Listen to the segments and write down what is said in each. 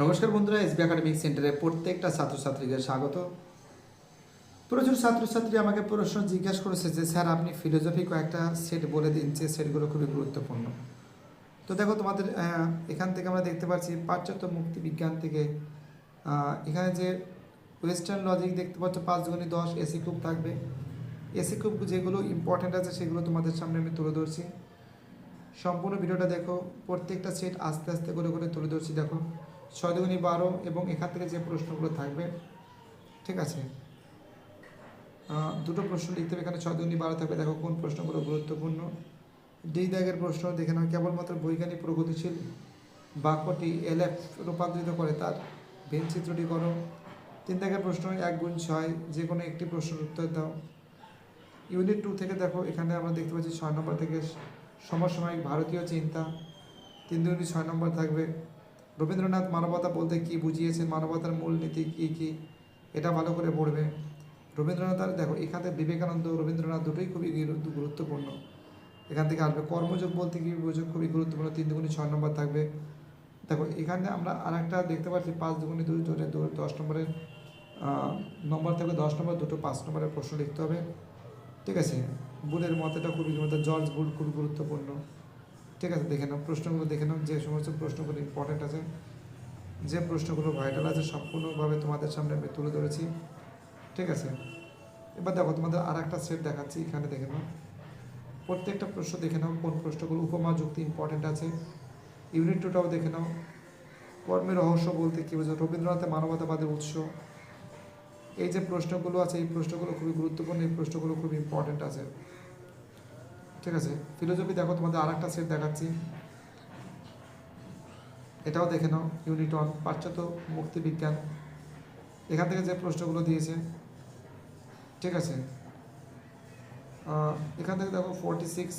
নমস্কার বন্ধুরা, SB academic সেন্টারে প্রত্যেকটা ছাত্রছাত্রীকে স্বাগত। প্রচুর ছাত্রছাত্রী আমাকে প্রশ্ন জিজ্ঞাসা করেছে যে, স্যার, আপনি ফিলোসফি কয়েকটা সেট বলে দিন যে সেটগুলো খুবই গুরুত্বপূর্ণ। তো দেখো, তোমাদের এখান থেকে আমরা দেখতে পাচ্ছি পাশ্চাত্য মুক্তি বিজ্ঞান থেকে এখানে যে ওয়েস্টার্ন লজিক দেখতে পাচ্ছ, পাঁচ দুগুণি দশ এসি কুব থাকবে। এসি কুব যেগুলো ইম্পর্ট্যান্ট আছে, সেগুলো তোমাদের সামনে আমি তুলে ধরছি। সম্পূর্ণ ভিডিওটা দেখো, প্রত্যেকটা সেট আস্তে আস্তে করে করে তুলে ধরছি, দেখো। ছয় দুগুণি বারো এবং এখান থেকে যে প্রশ্নগুলো থাকবে, ঠিক আছে? দুটো প্রশ্ন লিখতে হবে এখানে, ছয় দুগুণি বারো থাকবে। দেখো কোন প্রশ্নগুলো গুরুত্বপূর্ণ। দুই দাগের প্রশ্ন দেখে নাও, কেবলমাত্র বৈজ্ঞানিক প্রগতিশীল বাক্যটি এলএফ রূপান্তরিত করে তার ভেন চিত্রটি করো। তিন দাগের প্রশ্ন, এক গুণ ছয়, যে কোনো একটি প্রশ্নের উত্তর দাও। ইউনিট টু থেকে দেখো, এখানে আমরা দেখতে পাচ্ছি ছয় নম্বর থেকে সমসাময়িক ভারতীয় চিন্তা। তিন দুগুণি ছয় নম্বর থাকবে। রবীন্দ্রনাথ মানবতা বলতে কি বুঝিয়েছেন? মানবতার মূল নীতি কী কী? এটা ভালো করে পড়বে। রবীন্দ্রনাথ আর দেখো, এখানে বিবেকানন্দ, রবীন্দ্রনাথ দুটোই খুবই গুরুত্বপূর্ণ। এখান থেকে আসবে। কর্মযোগ বলতে কি বুঝো? খুবই গুরুত্বপূর্ণ। তিন দুগুণি ছয় নম্বর থাকবে। দেখো, এখানে আমরা আর একটা দেখতে পাচ্ছি, পাঁচ দুগুণি দুই দশ নম্বরের নম্বর থাকবে দশ নম্বর, দুটো পাঁচ নম্বরের প্রশ্ন লিখতে হবে। ঠিক আছে? বুলের মতটা খুবই জর্জ বুল খুবই গুরুত্বপূর্ণ। ঠিক আছে, দেখে নাও, প্রশ্নগুলো দেখে নাও, যে সমস্ত প্রশ্নগুলো ইম্পর্টেন্ট আছে, যে প্রশ্নগুলো ভাইটাল আছে, সম্পূর্ণভাবে তোমাদের সামনে আমি তুলে ধরেছি, ঠিক আছে? এবার দেখো, তোমাদের আর একটা সেট দেখাচ্ছি, এখানে দেখে নাও। প্রত্যেকটা প্রশ্ন দেখে নাও, কোন প্রশ্নগুলো উপমা, যুক্তি ইম্পর্টেন্ট আছে। ইউনিট টুটাও দেখে নাও। কর্মের রহস্য বলতে কী বোঝো রবীন্দ্রনাথের মানবতাবাদের উৎস। এই যে প্রশ্নগুলো আছে, এই প্রশ্নগুলো খুবই গুরুত্বপূর্ণ, এই প্রশ্নগুলো খুবই ইম্পর্টেন্ট আছে। ঠিক আছে? ফিলোসফি দেখো, তোমাদের আর একটা সেট দেখাচ্ছি। এটাও দেখে নাও ইউনিট ওয়ান পাশ্চাত্য মুক্তি বিজ্ঞান এখান থেকে যে প্রশ্নগুলো দিয়েছে, ঠিক আছে? এখান থেকে দেখো ফোরটি সিক্স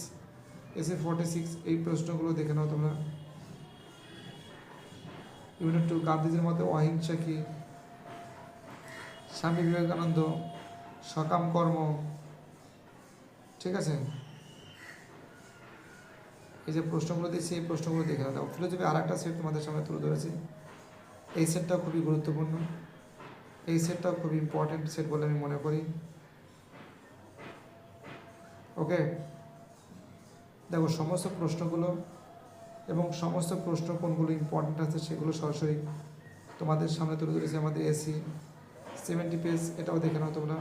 এসে ফোরটি সিক্স এই প্রশ্নগুলো দেখে নাও তোমরা। ইউনিট টু গান্ধীজির মধ্যে অহিংসা কি? স্বামী বিবেকানন্দ, সকাম কর্ম, ঠিক আছে? এই যে প্রশ্নগুলো দিয়েছি, এই প্রশ্নগুলো দেখে নাও। ফিলোসফি আর একটা সেট তোমাদের সামনে তুলে ধরেছি। এই সেটটাও খুবই গুরুত্বপূর্ণ। এই সেটটাও খুবই ইম্পর্টেন্ট সেট বলে আমি মনে করি। ওকে দেখো, সমস্ত প্রশ্নগুলো এবং সমস্ত প্রশ্ন কোনগুলো ইম্পর্টেন্ট আছে সেগুলো সরাসরি তোমাদের সামনে তুলে ধরেছি। আমাদের এসি সেভেন্টি পেজ এটাও দেখে নাও তোমরা।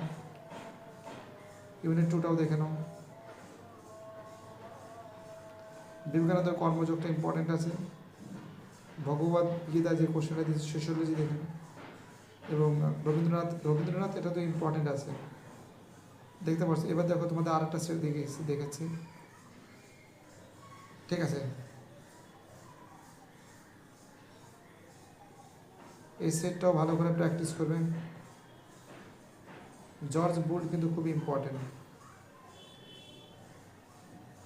ইউনিট টুটাও দেখে নাও। বিবেকানন্দের কর্মযোগটা ইম্পর্টেন্ট আছে। ভগবত গীতা যে কোশ্চেনটা দিয়েছে সোশ্যোলজি দেখে নাও এবং রবীন্দ্রনাথ রবীন্দ্রনাথ এটা তো ইম্পর্টেন্ট আছে। দেখতে পাচ্ছ এবার দেখো তোমাদের আর একটা সেট দেখেছি দেখাচ্ছি। ঠিক আছে? এই সেটটাও ভালো করে প্র্যাকটিস করবে। জর্জ বুল কিন্তু খুব ইম্পর্টেন্ট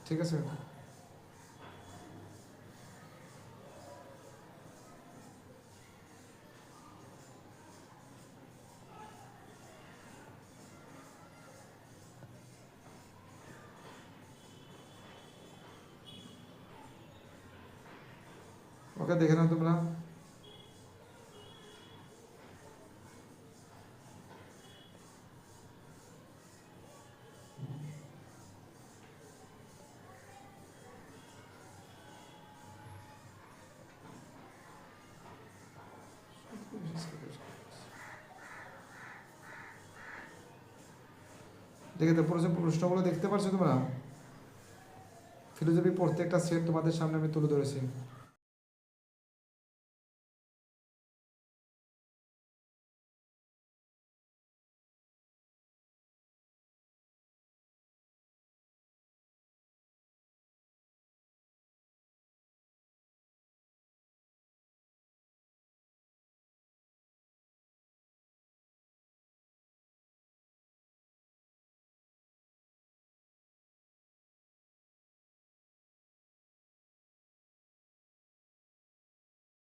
ঠিক আছে? ওকে দেখে নাও তোমরা। দেখে তো প্রশ্ন প্রশ্নগুলো দেখতে পারছ তোমরা? ফিলোসফি প্রত্যেকটা সেট তোমাদের সামনে আমি তুলে ধরেছি।